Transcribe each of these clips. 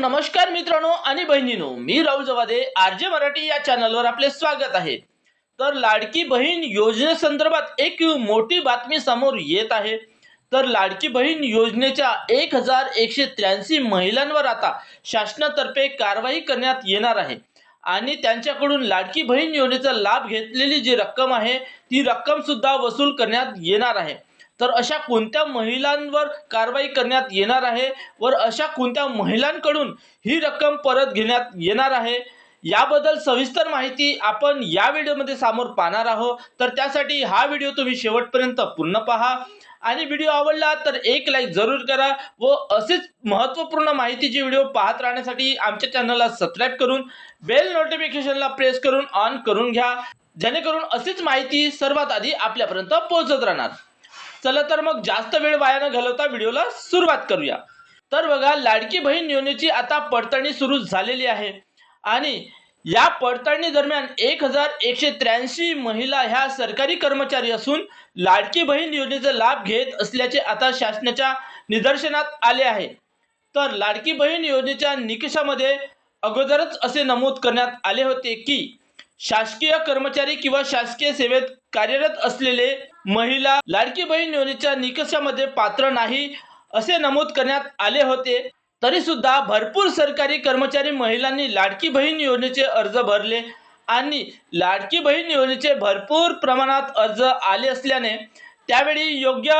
नमस्कार मित्रांनो आणि बहिणीनो मी राहुल जवादे आरजे मराठी या चॅनलवर आपले स्वागत आहे. तर लाडकी बहीण योजनेसंदर्भात एक मोठी बातमी समोर येत आहे. तर लाडकी बहीण योजनेच्या एक हजार एकशे त्र्याऐंशी महिलांवर आता शासनातर्फे कारवाई करण्यात येणार आहे. आणि त्यांच्याकडून लाडकी बहीण योजनेचा लाभ घेतलेली जी रक्कम आहे ती रक्कम सुद्धा वसूल करण्यात येणार आहे. तर अशा कोणत्या महिलांवर कारवाई करण्यात येणार आहे? वर अशा कोणत्या महिलांकडून ही रक्कम परत घेण्यात येणार आहे? याबद्दल सविस्तर माहिती आपण या व्हिडिओमध्ये समोर पाहणार आहोत. तर त्यासाठी हा व्हिडिओ तुम्ही शेवटपर्यंत पूर्ण पहा. आणि व्हिडिओ आवडला तर एक लाईक जरूर करा व असेच महत्त्वपूर्ण माहितीचे व्हिडिओ पाहत राहण्यासाठी आमच्या चॅनलला सबस्क्राईब करून बेल नोटिफिकेशनला प्रेस करून ऑन करून घ्या. जेणेकरून अशीच माहिती सर्वात आधी आपल्यापर्यंत पोहोचत राहणार. चला तर मग जास्त वेळ वाया न घालवता व्हिडिओला सुरुवात करूया. तर बघा लाडकी बहीण योजनेची आता पडताळणी सुरू झालेली आहे. आणि या पडताळणी दरम्यान एक हजार एकशे त्र्याऐंशी महिला ह्या सरकारी कर्मचारी असून लाडकी बहीण योजनेचा लाभ घेत असल्याचे आता शासनाच्या निदर्शनात आले आहे. तर लाडकी बहीण योजनेच्या निकषामध्ये अगोदरच असे नमूद करण्यात आले होते की शासकीय कर्मचारी किंवा शासकीय सेवेत कार्यरत असलेले महिला लाडकी बहीण योजनेच्या निकषामध्ये पात्र नाही असे नमूद करण्यात आले होते. तरी सुद्धा भरपूर सरकारी कर्मचारी महिलांनी लाडकी बहीण योजनेचे अर्ज भरले आणि लाडकी बहीण योजनेचे भरपूर प्रमाणात अर्ज आले असल्याने त्यावेळी योग्य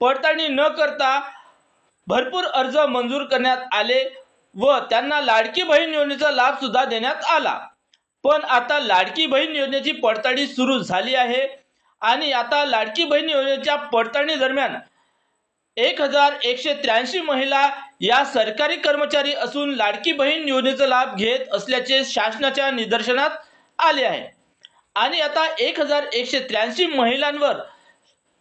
पडताळणी न करता भरपूर अर्ज मंजूर करण्यात आले व त्यांना लाडकी बहीण योजनेचा लाभ सुद्धा देण्यात आला. पण आता लाडकी बहीण योजनेची पडताळणी सुरू झाली आहे. आणि आता लाडकी बहीण योजनेच्या पडताळणी दरम्यान एक हजार एकशे त्र्याऐंशी महिला या सरकारी कर्मचारी असून लाडकी बहीण योजनेचा लाभ घेत असल्याचे शासनाच्या निदर्शनात आले आहे. आणि आता एक हजार एकशे त्र्याऐंशी महिलांवर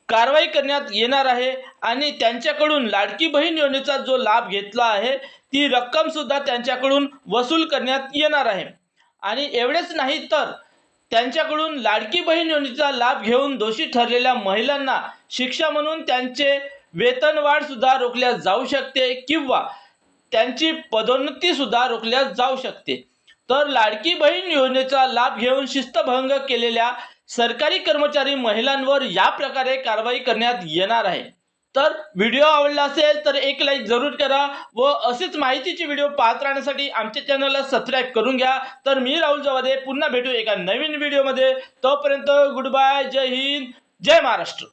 कारवाई करण्यात येणार आहे आणि त्यांच्याकडून लाडकी बहीण योजनेचा जो लाभ घेतला आहे ती रक्कम सुद्धा त्यांच्याकडून वसूल करण्यात येणार आहे. आणि एवढेच नाही तर त्यांच्याकडून लाडकी बहीण योजनेचा लाभ घेऊन दोषी ठरलेल्या महिलांना शिक्षा म्हणून त्यांचे वेतनवाढ सुद्धा रोखल्या जाऊ शकते किंवा त्यांची पदोन्नती सुद्धा रोखल्या जाऊ शकते. तर लाडकी बहीण योजनेचा लाभ घेऊन शिस्तभंग केलेल्या सरकारी कर्मचारी महिलांवर या प्रकारे कारवाई करण्यात येणार आहे. तर व्हिडिओ आवडला असेल तर एक लाईक जरूर करा व असेच माहितीचे व्हिडिओ पाहत राहण्यासाठी आमच्या चॅनलला सबस्क्राईब करून घ्या. तर मी राहुल जवादे पुन्हा भेटू एका नवीन व्हिडिओमध्ये तोपर्यंत गुड बाय जय हिंद जय महाराष्ट्र.